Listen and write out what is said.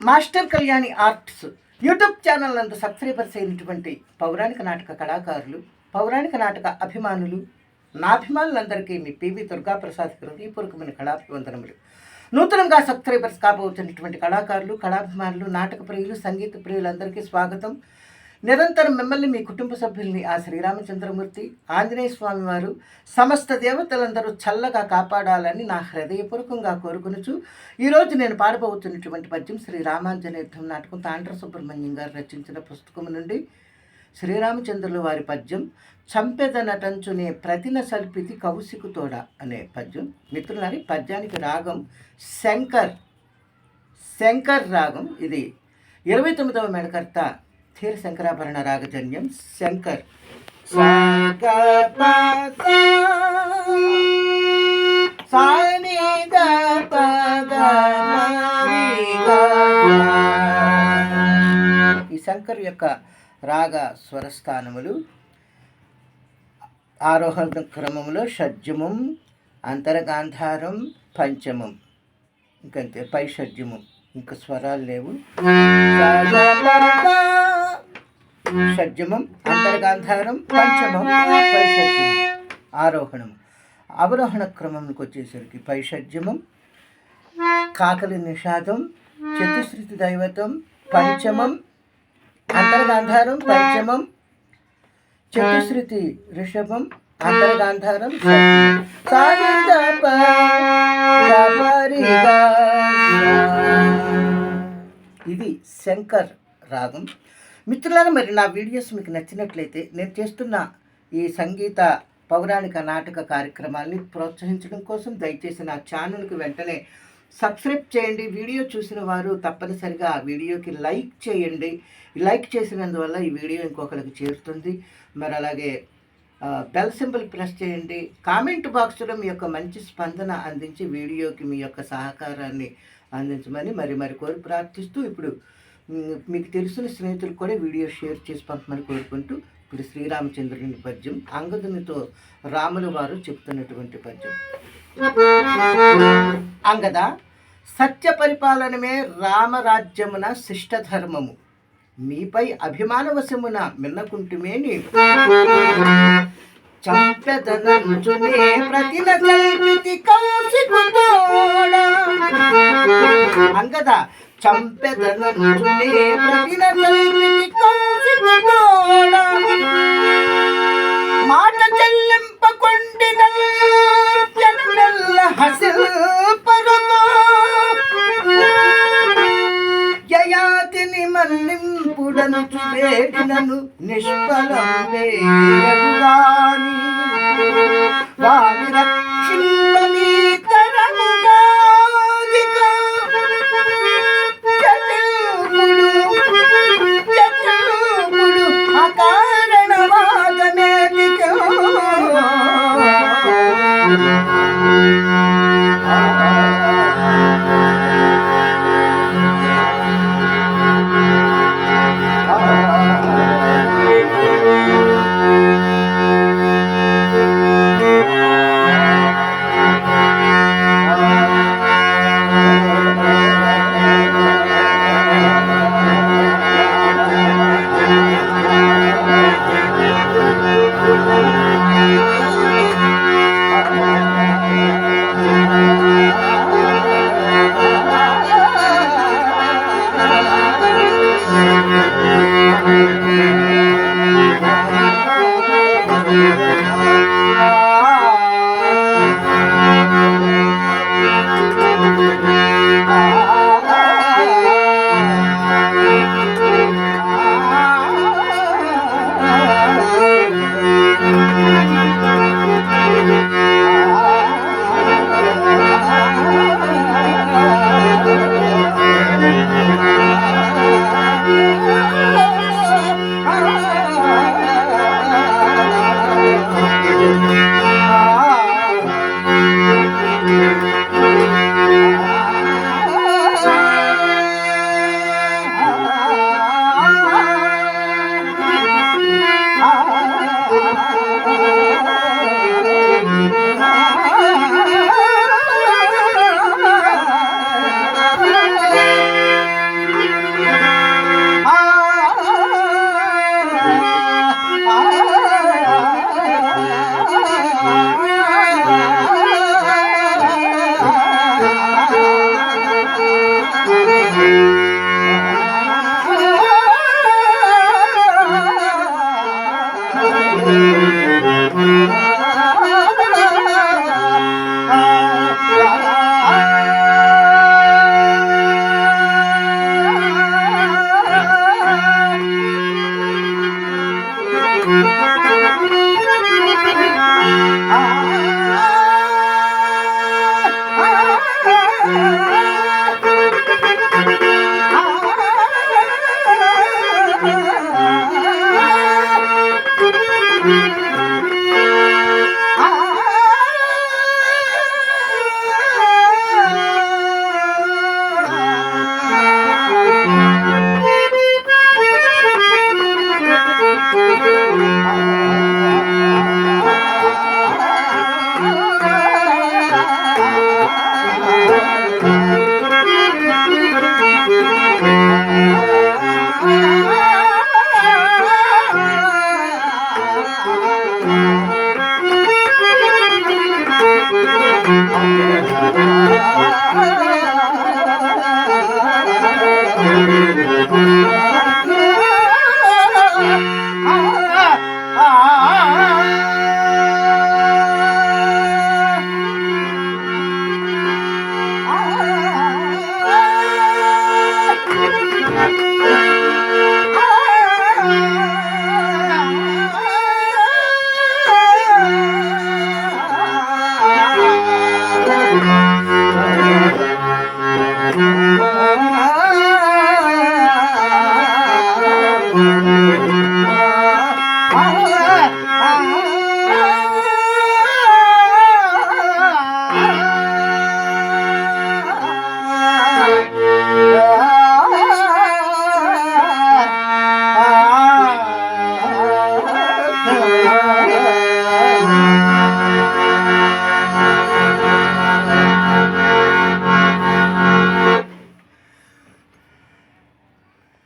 Master Kalyani arts YouTube channel నందు subscribers అయినటువంటి పౌరాణిక నాటక కళాకారులు పౌరాణిక నాటక అభిమానులు నా అభిమానులందరికీ మీ పివి దుర్గాప్రసాద్ హృదయపూర్వకమైన కళాభివందనములు. నూతనంగా సబ్స్క్రైబర్స్ కాబోతున్నటువంటి కళాకారులు కళాభిమానులు నాటక ప్రియులు సంగీత ప్రియులందరికీ స్వాగతం. నిరంతరం మిమ్మల్ని మీ కుటుంబ సభ్యుల్ని ఆ శ్రీరామచంద్రమూర్తి ఆంజనేయ స్వామి వారు సమస్త దేవతలందరూ చల్లగా కాపాడాలని నా హృదయపూర్వకంగా కోరుకునుచు ఈరోజు నేను పాడబోతున్నటువంటి పద్యం శ్రీ రామాంజనేయుద్ధం నాటకం తాండ్ర సుబ్రహ్మణ్యం గారు రచించిన పుస్తకం నుండి శ్రీరామచంద్రుల వారి పద్యం చంపెద నటంచునే ప్రతిన సల్పితి కౌశికు తోడ అనే పద్యం. మిత్రులని పద్యానికి రాగం శంకర్ శంకర్ రాగం ఇది. ఇరవై తొమ్మిదవ మెడకర్త స్థిర శంకరాభరణ రాగజన్యం శంకర్ సాని ఈ శంకర్ యొక్క రాగ స్వరస్థానములు ఆరోహణ క్రమములో షడ్జమం అంతరగాంధారం పంచమం. ఇంకంతే పై షడ్జమం ఇంకా స్వరాలు లేవు. షడ్జమం అంతర్గాంధారం పంచమం పై ఆరోహణం. అవరోహణ క్రమంకి వచ్చేసరికి పైషడ్జమం కాకలి నిషాదం చతుశ్రుతి దైవతం పంచమం అంతర్గాంధారం పంచమం చతుశ్రుతి ఋషభం అంతర్గాంధారం ఇది శంకర్ రాగం. మిత్రులారా మరి నా వీడియోస్ మీకు నచ్చినట్లయితే నేను చేస్తున్న ఈ సంగీత పౌరాణిక నాటక కార్యక్రమాల్ని ప్రోత్సహించడం కోసం దయచేసి నా ఛానల్కి వెంటనే సబ్స్క్రైబ్ చేయండి. వీడియో చూసిన వారు తప్పనిసరిగా ఆ వీడియోకి లైక్ చేయండి. లైక్ చేసినందువల్ల ఈ వీడియో ఇంకొకరికి చేరుతుంది. మరి అలాగే బెల్ సింబల్ ప్రెస్ చేయండి. కామెంట్ బాక్స్లో మీ యొక్క మంచి స్పందన అందించి వీడియోకి మీ యొక్క సహకారాన్ని అందించమని మరి మరి కోరి ప్రార్థిస్తూ ఇప్పుడు మీకు తెలిసిన స్నేహితులు కూడా వీడియో షేర్ చేసి పంపమని కోరుకుంటూ ఇప్పుడు శ్రీరామచంద్రుని పద్యం అంగదునితో రాములు వారు చెప్తున్నటువంటి పద్యం. అంగద సత్య పరిపాలనమే రామరాజ్యమున శిష్ట ధర్మము మీపై అభిమానవశమున మిన్నకుంటుమే నీవు. చంపెదనంచునే ప్రతిన అంగద మాట చెల్లింపకొండిన జనమెల్ల హసిల్పరుగో జయాతిని మన్నింపుడను వేడినను నిష్ఫలం వారి రక్షింపని ఆ